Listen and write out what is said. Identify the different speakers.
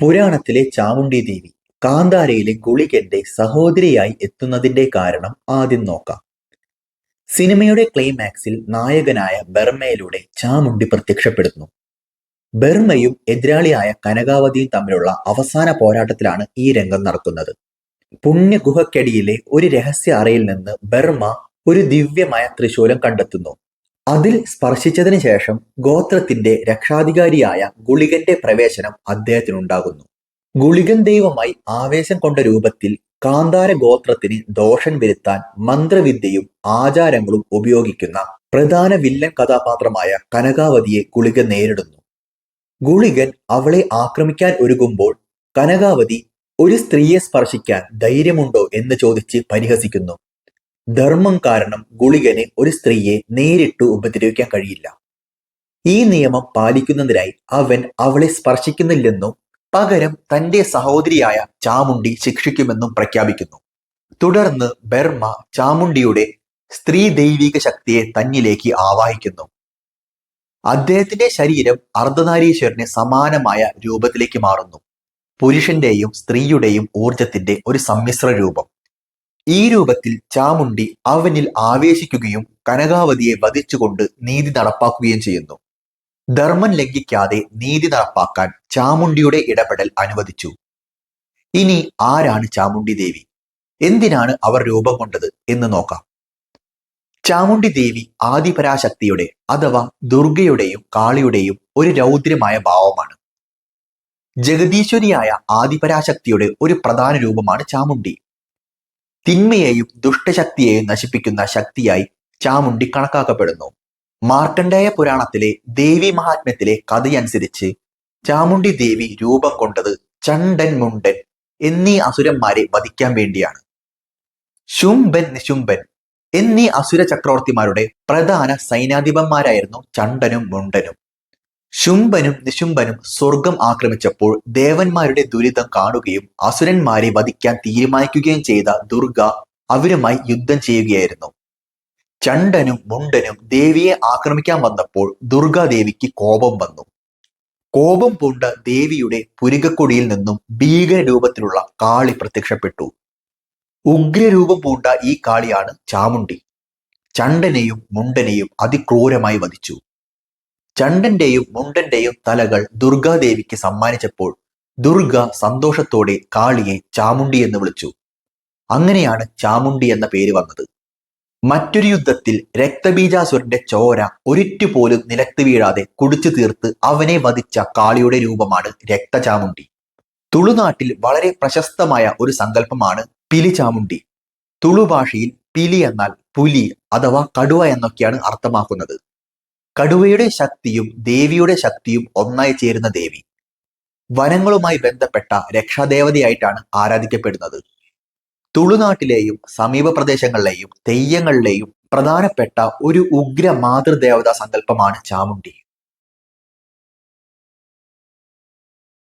Speaker 1: പുരാണത്തിലെ ചാമുണ്ഡി ദേവി കാന്താരയിലെ ഗുളികന്റെ സഹോദരിയായി എത്തുന്നതിന്റെ കാരണം ആദ്യം നോക്കാം. സിനിമയുടെ ക്ലൈമാക്സിൽ നായകനായ ബർമയിലൂടെ ചാമുണ്ഡി പ്രത്യക്ഷപ്പെടുന്നു. ബർമയും എതിരാളിയായ കനകാവതിയും തമ്മിലുള്ള അവസാന പോരാട്ടത്തിലാണ് ഈ രംഗം നടക്കുന്നത്. പുണ്യഗുഹക്കടിയിലെ ഒരു രഹസ്യ അറയിൽ നിന്ന് ബർമ ഒരു ദിവ്യമായ ത്രിശൂലം കണ്ടെത്തുന്നു. അതിൽ സ്പർശിച്ചതിന് ശേഷം ഗോത്രത്തിന്റെ രക്ഷാധികാരിയായ ഗുളികന്റെ പ്രവേശനം അദ്ദേഹത്തിനുണ്ടാകുന്നു. ഗുളികൻ ദൈവമായി ആവേശം കൊണ്ട രൂപത്തിൽ കാന്താര ഗോത്രത്തിന് ദോഷം വരുത്താൻ മന്ത്രവിദ്യയും ആചാരങ്ങളും ഉപയോഗിക്കുന്ന പ്രധാന വില്ലൻ കഥാപാത്രമായ കനകാവതിയെ ഗുളികൻ നേരിടുന്നു. ഗുളികൻ അവളെ ആക്രമിക്കാൻ ഒരുങ്ങുമ്പോൾ കനകാവതി ഒരു സ്ത്രീയെ സ്പർശിക്കാൻ ധൈര്യമുണ്ടോ എന്ന് ചോദിച്ച് പരിഹസിക്കുന്നു. ധർമ്മം കാരണം ഗുളികന് ഒരു സ്ത്രീയെ നേരിട്ട് ഉപദ്രവിക്കാൻ കഴിയില്ല. ഈ നിയമം പാലിക്കുന്നതിനായി അവൻ അവളെ സ്പർശിക്കുന്നില്ലെന്നും പകരം തന്റെ സഹോദരിയായ ചാമുണ്ടി ശിക്ഷിക്കുമെന്നും പ്രഖ്യാപിക്കുന്നു. തുടർന്ന് ബർമ്മ ചാമുണ്ടിയുടെ സ്ത്രീ ദൈവിക ശക്തിയെ തന്നിലേക്ക് ആവാഹിക്കുന്നു. അദ്ദേഹത്തിന്റെ ശരീരം അർദ്ധനാരീശ്വരന് സമാനമായ രൂപത്തിലേക്ക് മാറുന്നു. പുരുഷന്റെയും സ്ത്രീയുടെയും ഊർജത്തിന്റെ ഒരു സമ്മിശ്ര രൂപം. ഈ രൂപത്തിൽ ചാമുണ്ടി അവനിൽ ആവേശിക്കുകയും കനകാവതിയെ വധിച്ചുകൊണ്ട് നീതി നടപ്പാക്കുകയും ചെയ്യുന്നു. ധർമ്മം ലംഘിക്കാതെ നീതി നടപ്പാക്കാൻ ചാമുണ്ടിയുടെ ഇടപെടൽ അനുവദിച്ചു. ഇനി ആരാണ് ചാമുണ്ടി ദേവി? എന്തിനാണ് അവർ രൂപം കൊണ്ടത് എന്ന് നോക്കാം. ചാമുണ്ടി ദേവി ആദിപരാശക്തിയുടെ അഥവാ ദുർഗയുടെയും കാളിയുടെയും ഒരു രൗദ്രമായ ഭാവമാണ്. ജഗദീശ്വരിയായ ആദിപരാശക്തിയുടെ ഒരു പ്രധാന രൂപമാണ് ചാമുണ്ടി തിന്മയെയും ദുഷ്ടശക്തിയെയും നശിപ്പിക്കുന്ന ശക്തിയായി ചാമുണ്ടി കണക്കാക്കപ്പെടുന്നു. മാർക്കണ്ഡേയ പുരാണത്തിലെ ദേവി മഹാത്മ്യത്തിലെ കഥയനുസരിച്ച് ചാമുണ്ടി ദേവി രൂപം കൊണ്ടത് ചണ്ടൻ മുണ്ടൻ എന്നീ അസുരന്മാരെ വധിക്കാൻ വേണ്ടിയാണ്. ശുംബൻ നിശുംബൻ എന്നീ അസുര ചക്രവർത്തിമാരുടെ പ്രധാന സൈനാധിപന്മാരായിരുന്നു ചണ്ടനും മുണ്ടനും. ശുംബനും നിശുംബനും സ്വർഗം ആക്രമിച്ചപ്പോൾ ദേവന്മാരുടെ ദുരിതം കാണുകയും അസുരന്മാരെ വധിക്കാൻ തീരുമാനിക്കുകയും ചെയ്ത ദുർഗ അവരുമായി യുദ്ധം ചെയ്യുകയായിരുന്നു. ചണ്ടനും മുണ്ടനും ദേവിയെ ആക്രമിക്കാൻ വന്നപ്പോൾ ദുർഗാദേവിക്ക് കോപം വന്നു. കോപം പൂണ്ട ദേവിയുടെ പുരികക്കൊടിയിൽ നിന്നും ഭീകര രൂപത്തിലുള്ള കാളി പ്രത്യക്ഷപ്പെട്ടു. ഉഗ്രരൂപം പൂണ്ട ഈ കാളിയാണ് ചാമുണ്ടി ചണ്ടനെയും മുണ്ടനെയും അതിക്രൂരമായി വധിച്ചു. ചണ്ടന്റെയും മുണ്ടന്റെയും തലകൾ ദുർഗാദേവിക്ക് സമ്മാനിച്ചപ്പോൾ ദുർഗ സന്തോഷത്തോടെ കാളിയെ ചാമുണ്ടി എന്ന് വിളിച്ചു. അങ്ങനെയാണ് ചാമുണ്ടി എന്ന പേര് വന്നത്. മറ്റൊരു യുദ്ധത്തിൽ രക്തബീജാസുരന്റെ ചോര ഒരിറ്റുപോലും നിലത്ത് വീഴാതെ കുടിച്ചു തീർത്ത് അവനെ വധിച്ച കാളിയുടെ രൂപമാണ് രക്തചാമുണ്ടി. തുളുനാട്ടിൽ വളരെ പ്രശസ്തമായ ഒരു സങ്കല്പമാണ് പിലി ചാമുണ്ടി തുളു ഭാഷയിൽ പിലി എന്നാൽ പുലി അഥവാ കടുവ എന്നൊക്കെയാണ് അർത്ഥമാക്കുന്നത്. കടുവയുടെ ശക്തിയും ദേവിയുടെ ശക്തിയും ഒന്നായി ചേരുന്ന ദേവി. വനങ്ങളുമായി ബന്ധപ്പെട്ട രക്ഷാദേവതയായിട്ടാണ് ആരാധിക്കപ്പെടുന്നത്. തുളുനാട്ടിലെയും സമീപ പ്രദേശങ്ങളിലെയും തെയ്യങ്ങളിലെയും പ്രധാനപ്പെട്ട ഒരു ഉഗ്ര മാതൃദേവതാ സങ്കല്പമാണ് ചാമുണ്ടി